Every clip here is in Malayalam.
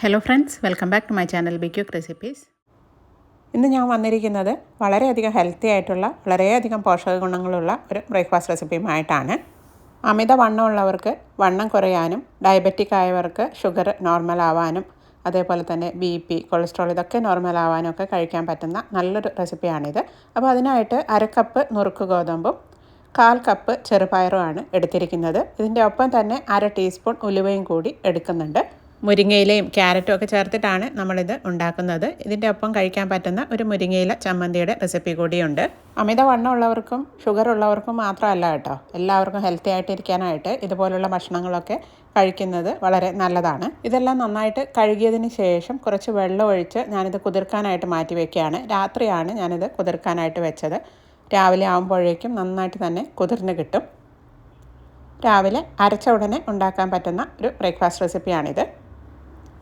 Hello friends welcome back to my channel be quick recipes ഇന്ന് ഞാൻ വന്നിരിക്കുന്നത് വളരെയധികം ഹെൽത്തി ആയിട്ടുള്ള വളരെയധികം പോഷക ഗുണങ്ങളുള്ള ഒരു ബ്രേക്ക്ഫാസ്റ്റ് റെസിപ്പിയുമായിട്ടാണ് അമിത വണ്ണമുള്ളവർക്ക് വണ്ണം കുറയാനും ഡയബറ്റിക് ആയവർക്ക് ഷുഗർ നോർമൽ ആവാനും അതേപോലെ തന്നെ ബി പി കൊളസ്ട്രോൾ ഇതൊക്കെ നോർമൽ ആവാനും ഒക്കെ കഴിക്കാൻ പറ്റുന്ന നല്ലൊരു റെസിപ്പിയാണിത് അപ്പോൾ അതിനായിട്ട് അര കപ്പ് നുറുക്ക് ഗോതമ്പും കാൽ കപ്പ് ചെറുപയറുമാണ് എടുത്തിരിക്കുന്നത്. ഇതിന്റെ ഒപ്പം തന്നെ അര ടീസ്പൂൺ ഉലുവയും കൂടി എടുക്കുന്നുണ്ട്. മുരിങ്ങയിലയും ക്യാരറ്റും ഒക്കെ ചേർത്തിട്ടാണ് നമ്മളിത് ഉണ്ടാക്കുന്നത്. ഇതിന്റെ ഒപ്പം കഴിക്കാൻ പറ്റുന്ന ഒരു മുരിങ്ങയില ചമ്മന്തിയുടെ റെസിപ്പി കൂടിയുണ്ട്. അമിത വണ്ണമുള്ളവർക്കും ഷുഗർ ഉള്ളവർക്കും മാത്രമല്ല കേട്ടോ എല്ലാവർക്കും ഹെൽത്തി ആയിട്ടിരിക്കാനായിട്ട് ഇതുപോലുള്ള ഭക്ഷണങ്ങളൊക്കെ കഴിക്കുന്നത് വളരെ നല്ലതാണ്. ഇതെല്ലാം നന്നായിട്ട് കഴുകിയതിന് ശേഷം കുറച്ച് വെള്ളം ഒഴിച്ച് ഞാനിത് കുതിർക്കാനായിട്ട് മാറ്റി വയ്ക്കുകയാണ് രാത്രിയാണ് ഞാനിത് കുതിർക്കാനായിട്ട് വെച്ചത്. രാവിലെ ആകുമ്പോഴേക്കും നന്നായിട്ട് തന്നെ കുതിർന്ന് കിട്ടും. രാവിലെ അരച്ച ഉടനെ ഉണ്ടാക്കാൻ പറ്റുന്ന ഒരു ബ്രേക്ക്ഫാസ്റ്റ് റെസിപ്പിയാണിത്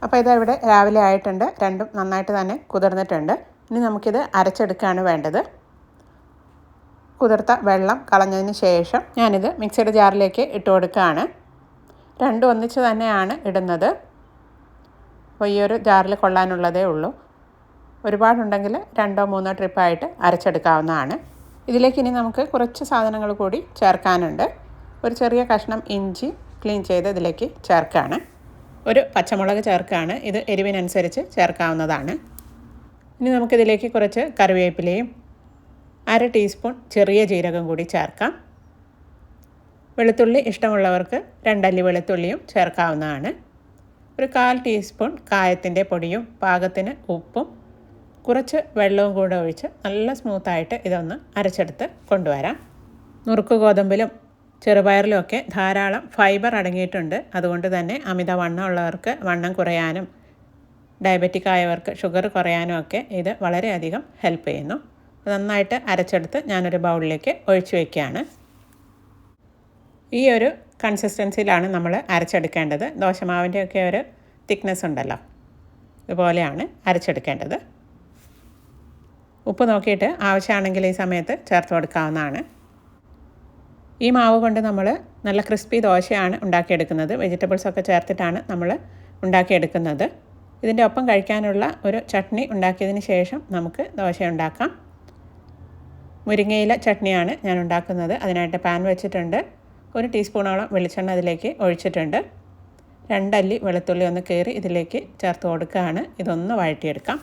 അപ്പോൾ ഇത് ഇവിടെ രാവിലെ ആയിട്ടുണ്ട്. രണ്ടും നന്നായിട്ട് തന്നെ കുതിർന്നിട്ടുണ്ട്. ഇനി നമുക്കിത് അരച്ചെടുക്കുകയാണ് വേണ്ടത്. കുതിർത്ത വെള്ളം കളഞ്ഞതിന് ശേഷം ഞാനിത് മിക്സിയുടെ ജാറിലേക്ക് ഇട്ട് കൊടുക്കുകയാണ് രണ്ടും ഒന്നിച്ച് തന്നെയാണ് ഇടുന്നത്. അപ്പോൾ ഈ ഒരു ജാറിൽ കൊള്ളാനുള്ളതേ ഉള്ളൂ. ഒരുപാടുണ്ടെങ്കിൽ രണ്ടോ മൂന്നോ ട്രിപ്പായിട്ട് അരച്ചെടുക്കാവുന്നതാണ്. ഇതിലേക്ക് ഇനി നമുക്ക് കുറച്ച് സാധനങ്ങൾ കൂടി ചേർക്കാനുണ്ട്. ഒരു ചെറിയ കഷ്ണം ഇഞ്ചി ക്ലീൻ ചെയ്ത് ഇതിലേക്ക് ചേർക്കുകയാണ് ഒരു പച്ചമുളക് ചേർക്കുകയാണ് ഇത് എരിവിനനുസരിച്ച് ചേർക്കാവുന്നതാണ്. ഇനി നമുക്കിതിലേക്ക് കുറച്ച് കറിവേപ്പിലയും അര ടീസ്പൂൺ ചെറിയ ജീരകം കൂടി ചേർക്കാം. വെളുത്തുള്ളി ഇഷ്ടമുള്ളവർക്ക് രണ്ടല്ലി വെളുത്തുള്ളിയും ചേർക്കാവുന്നതാണ്. ഒരു കാൽ ടീസ്പൂൺ കായത്തിന്റെ പൊടിയും പാകത്തിന് ഉപ്പും കുറച്ച് വെള്ളവും കൂടെ ഒഴിച്ച് നല്ല സ്മൂത്തായിട്ട് ഇതൊന്ന് അരച്ചെടുത്ത് കൊണ്ടുവരാം. നുറുക്ക് ഗോതമ്പിലും ചെറുപയറിലുമൊക്കെ ധാരാളം ഫൈബർ അടങ്ങിയിട്ടുണ്ട്. അതുകൊണ്ട് തന്നെ അമിത വണ്ണം ഉള്ളവർക്ക് വണ്ണം കുറയാനും ഡയബറ്റിക് ആയവർക്ക് ഷുഗർ കുറയാനും ഒക്കെ ഇത് വളരെയധികം ഹെൽപ്പ് ചെയ്യുന്നു. നന്നായിട്ട് അരച്ചെടുത്ത് ഞാനൊരു ബൗളിലേക്ക് ഒഴിച്ചു വയ്ക്കുകയാണ് ഈ ഒരു കൺസിസ്റ്റൻസിയിലാണ് നമ്മൾ അരച്ചെടുക്കേണ്ടത്. ദോശമാവിന്റെയൊക്കെ ഒരു തിക്നെസ് ഉണ്ടല്ലോ ഇതുപോലെയാണ് അരച്ചെടുക്കേണ്ടത്. ഉപ്പ് നോക്കിയിട്ട് ആവശ്യമാണെങ്കിൽ ഈ സമയത്ത് ചേർത്ത് കൊടുക്കാവുന്നതാണ്. ഈ മാവ് കൊണ്ട് നമ്മൾ നല്ല ക്രിസ്പി ദോശയാണ് ഉണ്ടാക്കിയെടുക്കുന്നത്. വെജിറ്റബിൾസൊക്കെ ചേർത്തിട്ടാണ് നമ്മൾ ഉണ്ടാക്കിയെടുക്കുന്നത്. ഇതിന്റെ ഒപ്പം കഴിക്കാനുള്ള ഒരു ചട്നി ഉണ്ടാക്കിയതിന് ശേഷം നമുക്ക് ദോശ ഉണ്ടാക്കാം. മുരിങ്ങയില ചട്നിയാണ് ഞാൻ ഉണ്ടാക്കുന്നത്. അതിനായിട്ട് പാൻ വെച്ചിട്ടുണ്ട്. ഒരു ടീസ്പൂണോളം വെളിച്ചെണ്ണ അതിലേക്ക് ഒഴിച്ചിട്ടുണ്ട്. രണ്ടല്ലി വെളുത്തുള്ളി ഒന്ന് കയറി ഇതിലേക്ക് ചേർത്ത് കൊടുക്കുകയാണ്. ഇതൊന്ന് വഴറ്റിയെടുക്കാം.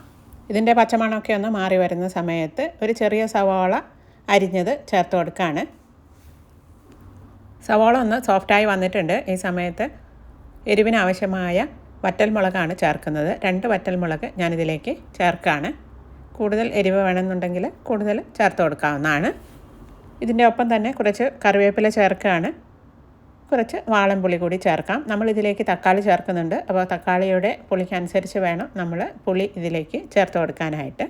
ഇതിന്റെ പച്ചമണമൊക്കെ ഒന്ന് മാറി വരുന്ന സമയത്ത് ഒരു ചെറിയ സവാള അരിഞ്ഞത് ചേർത്ത് കൊടുക്കുകയാണ്. സവാള ഒന്ന് സോഫ്റ്റായി വന്നിട്ടുണ്ട്. ഈ സമയത്ത് എരിവിനാവശ്യമായ വറ്റൽമുളകാണ് ചേർക്കുന്നത്. രണ്ട് വറ്റൽമുളക് ഞാനിതിലേക്ക് ചേർക്കുകയാണ് കൂടുതൽ എരിവ് വേണമെന്നുണ്ടെങ്കിൽ കൂടുതൽ ചേർത്ത് കൊടുക്കാവുന്നതാണ്. ഇതിന്റെ ഒപ്പം തന്നെ കുറച്ച് കറിവേപ്പില ചേർക്കുകയാണ് കുറച്ച് വാളൻപുളി കൂടി ചേർക്കാം. നമ്മൾ ഇതിലേക്ക് തക്കാളി ചേർക്കുന്നുണ്ട്. അപ്പോൾ തക്കാളിയുടെ പുളിക്കനുസരിച്ച് വേണം നമ്മൾ പുളി ഇതിലേക്ക് ചേർത്ത് കൊടുക്കാനായിട്ട്.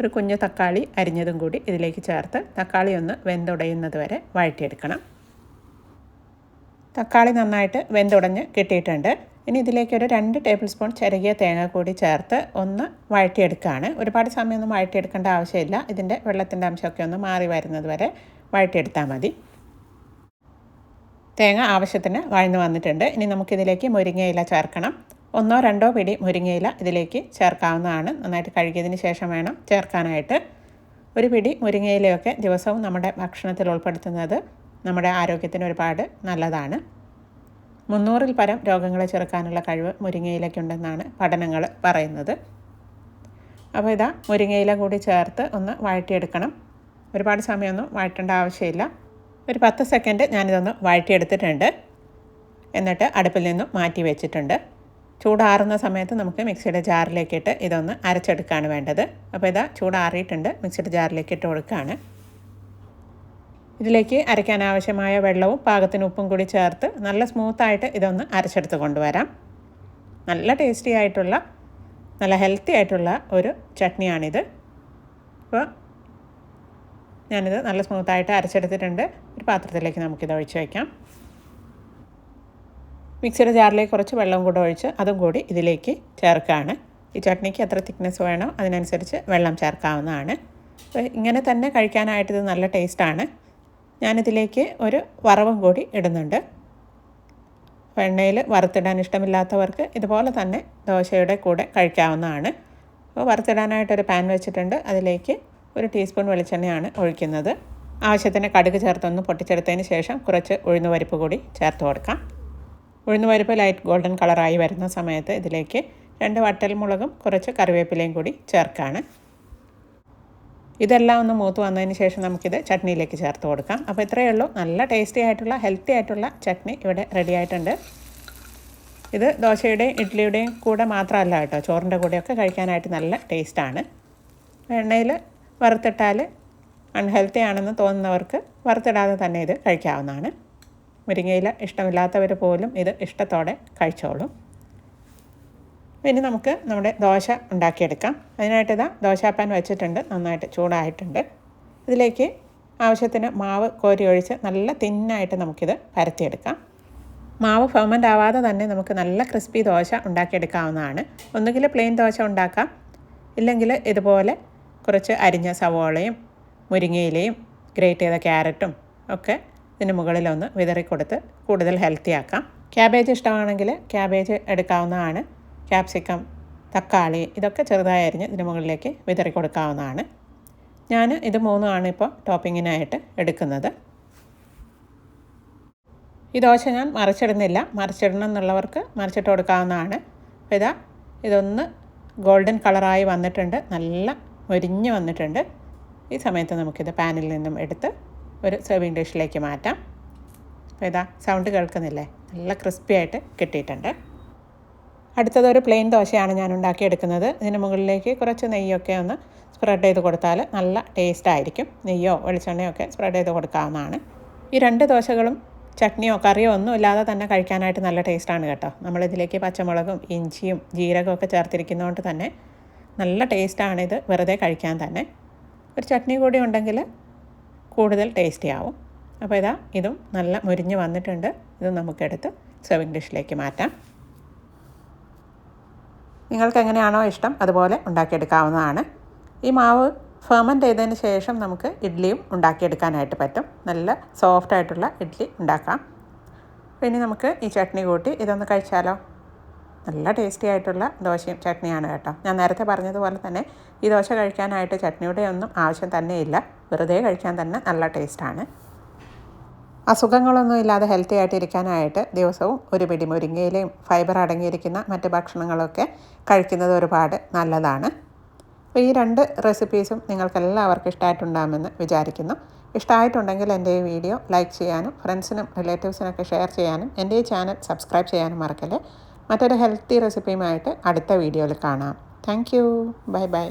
ഒരു കുഞ്ഞു തക്കാളി അരിഞ്ഞതും കൂടി ഇതിലേക്ക് ചേർത്ത് തക്കാളി ഒന്ന് വെന്തുടയുന്നത് വരെ വഴറ്റിയെടുക്കണം. തക്കാളി നന്നായിട്ട് വെന്തുടഞ്ഞ് കിട്ടിയിട്ടുണ്ട്. ഇനി ഇതിലേക്ക് ഒരു രണ്ട് ടേബിൾ സ്പൂൺ ചിരകിയ തേങ്ങ കൂടി ചേർത്ത് ഒന്ന് വഴറ്റിയെടുക്കുകയാണ്. ഒരുപാട് സമയമൊന്നും വഴറ്റിയെടുക്കേണ്ട ആവശ്യമില്ല. ഇതിന്റെ വെള്ളത്തിന്റെ അംശമൊക്കെ ഒന്ന് മാറി വരുന്നത് വരെ വഴറ്റിയെടുത്താൽ മതി. തേങ്ങ ആവശ്യത്തിന് വഴന്ന് വന്നിട്ടുണ്ട്. ഇനി നമുക്കിതിലേക്ക് മുരിങ്ങയില ചേർക്കണം. ഒന്നോ രണ്ടോ പിടി മുരിങ്ങയില ഇതിലേക്ക് ചേർക്കാവുന്നതാണ്. നന്നായിട്ട് കഴുകിയതിന് ശേഷം വേണം ചേർക്കാനായിട്ട്. ഒരു പിടി മുരിങ്ങയിലയൊക്കെ ദിവസവും നമ്മുടെ ഭക്ഷണത്തിൽ ഉൾപ്പെടുത്തുന്നത്. നമ്മുടെ ആരോഗ്യത്തിന് ഒരുപാട് നല്ലതാണ്. മുന്നൂറിൽ പരം രോഗങ്ങളെ ചെറുക്കാനുള്ള കഴിവ് മുരിങ്ങയിലയ്ക്കുണ്ടെന്നാണ് പഠനങ്ങൾ പറയുന്നത്. അപ്പോൾ ഇതാ മുരിങ്ങയില കൂടി ചേർത്ത് ഒന്ന് വഴറ്റിയെടുക്കണം. ഒരുപാട് സമയമൊന്നും വഴറ്റേണ്ട ആവശ്യമില്ല. ഒരു പത്ത് സെക്കൻഡ് ഞാനിതൊന്ന് വഴറ്റിയെടുത്തിട്ടുണ്ട്. എന്നിട്ട് അടുപ്പിൽ നിന്നും മാറ്റി വെച്ചിട്ടുണ്ട്. ചൂടാറുന്ന സമയത്ത് നമുക്ക് മിക്സിയുടെ ജാറിലേക്കിട്ട് ഇതൊന്ന് അരച്ചെടുക്കുകയാണ് വേണ്ടത്. അപ്പോൾ ഇതാ ചൂടാറിയിട്ടുണ്ട്. മിക്സിയുടെ ജാറിലേക്ക് ഇട്ട് കൊടുക്കുകയാണ്. ഇതിലേക്ക് അരയ്ക്കാൻ ആവശ്യമായ വെള്ളവും പാകത്തിന് ഉപ്പും കൂടി ചേർത്ത് നല്ല സ്മൂത്തായിട്ട് ഇതൊന്ന് അരച്ചെടുത്ത് കൊണ്ടുവരാം. നല്ല ടേസ്റ്റി ആയിട്ടുള്ള നല്ല ഹെൽത്തി ആയിട്ടുള്ള ഒരു ചട്നിയാണിത്. അപ്പോൾ ഞാനിത് നല്ല സ്മൂത്തായിട്ട് അരച്ചെടുത്തിട്ടുണ്ട്. ഒരു പാത്രത്തിലേക്ക് നമുക്കിത് ഒഴിച്ച് വയ്ക്കാം മിക്സിയുടെ ജാറിലേക്ക് കുറച്ച് വെള്ളം കൂടെ ഒഴിച്ച് അതും കൂടി ഇതിലേക്ക് ചേർക്കുകയാണ് ഈ ചട്നിക്ക് എത്ര തിക്നെസ് വേണോ അതിനനുസരിച്ച് വെള്ളം ചേർക്കാവുന്നതാണ്. ഇങ്ങനെ തന്നെ കഴിക്കാനായിട്ട് ഇത് നല്ല ടേസ്റ്റാണ് ഞാനിതിലേക്ക് ഒരു വറവും കൂടി ഇടുന്നുണ്ട്. എണ്ണയിൽ വറുത്തിടാൻ ഇഷ്ടമില്ലാത്തവർക്ക് ഇതുപോലെ തന്നെ ദോശയുടെ കൂടെ കഴിക്കാവുന്നതാണ്. അപ്പോൾ വറുത്തിടാനായിട്ടൊരു പാൻ വെച്ചിട്ടുണ്ട്. അതിലേക്ക് ഒരു ടീസ്പൂൺ വെളിച്ചെണ്ണയാണ് ഒഴിക്കുന്നത്. ആവശ്യത്തിന് കടുക് ചേർത്തൊന്ന് പൊട്ടിച്ചെടുത്തതിന് ശേഷം കുറച്ച് ഉഴുന്നുപരിപ്പ് കൂടി ചേർത്ത് കൊടുക്കാം. ഉഴുന്നുപരിപ്പ് ലൈറ്റ് ഗോൾഡൻ കളറായി വരുന്ന സമയത്ത് ഇതിലേക്ക് രണ്ട് വട്ടൽമുളകും കുറച്ച് കറിവേപ്പിലയും കൂടി ചേർക്കാണ്. ഇതെല്ലാം ഒന്ന് മൂത്ത് വന്നതിന് ശേഷം നമുക്കിത് ചട്നിയിലേക്ക് ചേർത്ത് കൊടുക്കാം. അപ്പോൾ ഇത്രയേ ഉള്ളൂ. നല്ല ടേസ്റ്റി ആയിട്ടുള്ള ഹെൽത്തി ആയിട്ടുള്ള ചട്നി ഇവിടെ റെഡി ആയിട്ടുണ്ട്. ഇത് ദോശയുടെയും ഇഡ്ഡലിയുടെയും കൂടെ മാത്രമല്ല കേട്ടോ. ചോറിന്റെ കൂടെയൊക്കെ കഴിക്കാനായിട്ട് നല്ല ടേസ്റ്റാണ് എണ്ണയിൽ വറുത്തിട്ടാൽ അൺഹെൽത്തി ആണെന്ന് തോന്നുന്നവർക്ക് വറുത്തിടാതെ തന്നെ ഇത് കഴിക്കാവുന്നതാണ്. മുരിങ്ങയില ഇഷ്ടമില്ലാത്തവർ പോലും ഇത് ഇഷ്ടത്തോടെ കഴിച്ചോളും. ഇനി നമുക്ക് നമ്മുടെ ദോശ ഉണ്ടാക്കിയെടുക്കാം. അതിനായിട്ട് ഇതാ ദോശാപ്പാൻ വെച്ചിട്ടുണ്ട്. നന്നായിട്ട് ചൂടായിട്ടുണ്ട്. ഇതിലേക്ക് ആവശ്യത്തിന് മാവ് കോരി ഒഴിച്ച് നല്ല തിന്നായിട്ട് നമുക്കിത് പരത്തിയെടുക്കാം. മാവ് ഫെർമെന്റ് ആവാതെ തന്നെ നമുക്ക് നല്ല ക്രിസ്പി ദോശ ഉണ്ടാക്കിയെടുക്കാവുന്നതാണ്. ഒന്നുകിൽ പ്ലെയിൻ ദോശ ഉണ്ടാക്കാം. ഇല്ലെങ്കിൽ ഇതുപോലെ കുറച്ച് അരിഞ്ഞ സവോളയും മുരിങ്ങയിലയും ഗ്രേറ്റ് ചെയ്ത ക്യാരറ്റും ഒക്കെ ഇതിന് മുകളിലൊന്ന് വിതറി കൊടുത്ത് കൂടുതൽ ഹെൽത്തി ആക്കാം. ക്യാബേജ് ഇഷ്ടമാണെങ്കിൽ ക്യാബേജ് എടുക്കാവുന്നതാണ്. ക്യാപ്സിക്കം തക്കാളി ഇതൊക്കെ ചെറുതായി അരിഞ്ഞ് ഇതിന് മുകളിലേക്ക് വിതറി കൊടുക്കാവുന്നതാണ്. ഞാൻ ഇത് മൂന്നുമാണ് ഇപ്പോൾ ടോപ്പിങ്ങിനായിട്ട് എടുക്കുന്നത്. ഈ ദോശ ഞാൻ മറിച്ചിടുന്നില്ല. മറിച്ചിടണം എന്നുള്ളവർക്ക് മറിച്ചിട്ട് കൊടുക്കാവുന്നതാണ്. അപ്പോൾ ഇതാ ഇതൊന്ന് ഗോൾഡൻ കളറായി വന്നിട്ടുണ്ട്. നല്ല മൊരിഞ്ഞ് വന്നിട്ടുണ്ട്. ഈ സമയത്ത് നമുക്കിത് പാനിൽ നിന്നും എടുത്ത് ഒരു സെർവിങ് ഡിഷിലേക്ക് മാറ്റാം. അപ്പോൾ ഇതാ സൗണ്ട് കേൾക്കുന്നില്ലേ? നല്ല ക്രിസ്പി ആയിട്ട് കിട്ടിയിട്ടുണ്ട്. അടുത്തത് ഒരു പ്ലെയിൻ ദോശയാണ് ഞാൻ ഉണ്ടാക്കിയെടുക്കുന്നത് ഇതിന് മുകളിലേക്ക് കുറച്ച് നെയ്യൊക്കെ ഒന്ന് സ്പ്രെഡ് ചെയ്ത് കൊടുത്താൽ നല്ല ടേസ്റ്റ് ആയിരിക്കും. നെയ്യോ വെളിച്ചെണ്ണയോ ഒക്കെ സ്പ്രെഡ് ചെയ്ത് കൊടുക്കാവുന്നതാണ്. ഈ രണ്ട് ദോശകളും ചട്നിയോ കറിയോ ഒന്നും ഇല്ലാതെ തന്നെ കഴിക്കാനായിട്ട് നല്ല ടേസ്റ്റാണ് കേട്ടോ. നമ്മളിതിലേക്ക് പച്ചമുളകും ഇഞ്ചിയും ജീരകവും ഒക്കെ ചേർത്തിരിക്കുന്നതുകൊണ്ട് തന്നെ നല്ല ടേസ്റ്റാണ് ഇത് വെറുതെ കഴിക്കാൻ തന്നെ. ഒരു ചട്നി കൂടി ഉണ്ടെങ്കിൽ കൂടുതൽ ടേസ്റ്റി ആവും. അപ്പോൾ ഇതാ ഇതും നല്ല മുരിഞ്ഞ് വന്നിട്ടുണ്ട്. ഇത് നമുക്കെടുത്ത് സെർവിങ് ഡിഷിലേക്ക് മാറ്റാം. നിങ്ങൾക്ക് എങ്ങനെയാണോ ഇഷ്ടം അതുപോലെ ഉണ്ടാക്കിയെടുക്കാവുന്നതാണ്. ഈ മാവ് ഫെർമന്റ് ചെയ്തതിന് ശേഷം നമുക്ക് ഇഡ്ഡലിയും ഉണ്ടാക്കിയെടുക്കാനായിട്ട് പറ്റും. നല്ല സോഫ്റ്റ് ആയിട്ടുള്ള ഇഡ്ഡലി ഉണ്ടാക്കാം. പിന്നെ നമുക്ക് ഈ ചട്നി കൂട്ടി ഇതൊന്ന് കഴിച്ചാലോ? നല്ല ടേസ്റ്റി ആയിട്ടുള്ള ദോശയും ചട്നിയാണ് കേട്ടോ. ഞാൻ നേരത്തെ പറഞ്ഞതുപോലെ തന്നെ ഈ ദോശ കഴിക്കാനായിട്ട് ചട്നിയുടെ ഒന്നും ആവശ്യം തന്നെയില്ല. വെറുതെ കഴിക്കാൻ തന്നെ നല്ല ടേസ്റ്റാണ് അസുഖങ്ങളൊന്നും ഇല്ലാതെ ഹെൽത്തി ആയിട്ട് ഇരിക്കാനായിട്ട് ദിവസവും ഒരു പിടി മുരിങ്ങയിലയും ഫൈബർ അടങ്ങിയിരിക്കുന്ന മറ്റ് ഭക്ഷണങ്ങളൊക്കെ കഴിക്കുന്നത് ഒരുപാട് നല്ലതാണ്. അപ്പോൾ ഈ രണ്ട് റെസിപ്പീസും നിങ്ങൾക്ക് എല്ലാവർക്കും ഇഷ്ടമായിട്ടുണ്ടാകുമെന്ന് വിചാരിക്കുന്നു. ഇഷ്ടമായിട്ടുണ്ടെങ്കിൽ എന്റെ ഈ വീഡിയോ ലൈക്ക് ചെയ്യാനും ഫ്രണ്ട്സിനും റിലേറ്റീവ്സിനൊക്കെ ഷെയർ ചെയ്യാനും എന്റെ ഈ ചാനൽ സബ്സ്ക്രൈബ് ചെയ്യാനും മറക്കല്ലേ. മറ്റൊരു ഹെൽത്തി റെസിപ്പിയുമായിട്ട് അടുത്ത വീഡിയോയിൽ കാണാം. Thank you bye bye